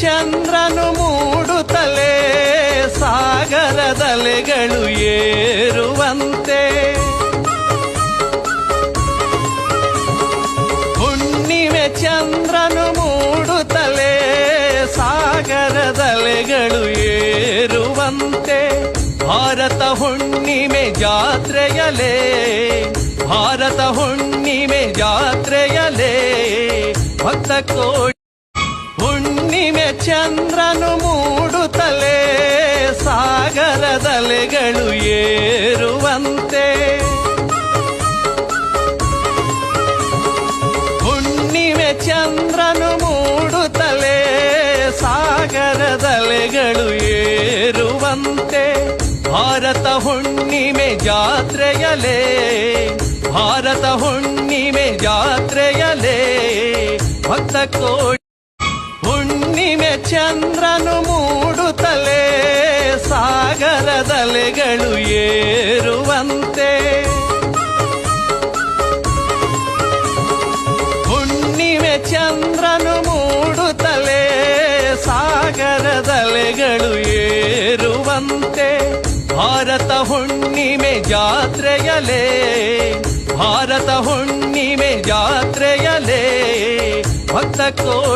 ಚಂದ್ರನು ಮೂಡುತ್ತಲೇ ಸಾಗರದಲೆಗಳು ಏರುವಂತೆ. ಹುಣ್ಣಿಮೆ ಚಂದ್ರನು ಮೂಡುತ್ತಲೇ ಸಾಗರದಲೆಗಳು ಏರುವಂತೆ. ಭಾರತ ಹುಣ್ಣಿಮೆ ಜಾತ್ರೆಯಲೇ, ಭಾರತ ಹುಣ್ಣಿಮೆ ಜಾತ್ರೆಯಲೇ ಭಕ್ತ ಕೋಟಿ ಸಾಗರದಲೆಗಳು ಏರುವಂತೆ. ಹುಣ್ಣಿಮೆ ಚಂದ್ರನು ಮೂಡುತ್ತಲೇ ಸಾಗರದಲೆಗಳು ಏರುವಂತೆ. ಭಾರತ ಹುಣ್ಣಿಮೆ ಜಾತ್ರೆಯಲೇ, ಭಾರತ ಹುಣ್ಣಿಮೆ ಜಾತ್ರೆಯಲೇ, ಭಕ್ತ ಕೋಟಿ. ಹುಣ್ಣಿಮೆ ಚಂದ್ರನು ಮೂಡುತ್ತಲೇ ಸಾಗರದಲೆಗಳು ಏರುವಂತೆ. ಹುಣ್ಣಿಮೆ ಚಂದ್ರನು ಮೂಡುತ್ತಲೇ ಸಾಗರದಲೆಗಳು ಏರುವಂತೆ. ಭಾರತ ಹುಣ್ಣಿಮೆ ಜಾತ್ರೆಯಲೇ ಭಾರತ ಹುಣ್ಣಿಮೆ ಜಾತ್ರೆಯಲೇ ಭಕ್ತ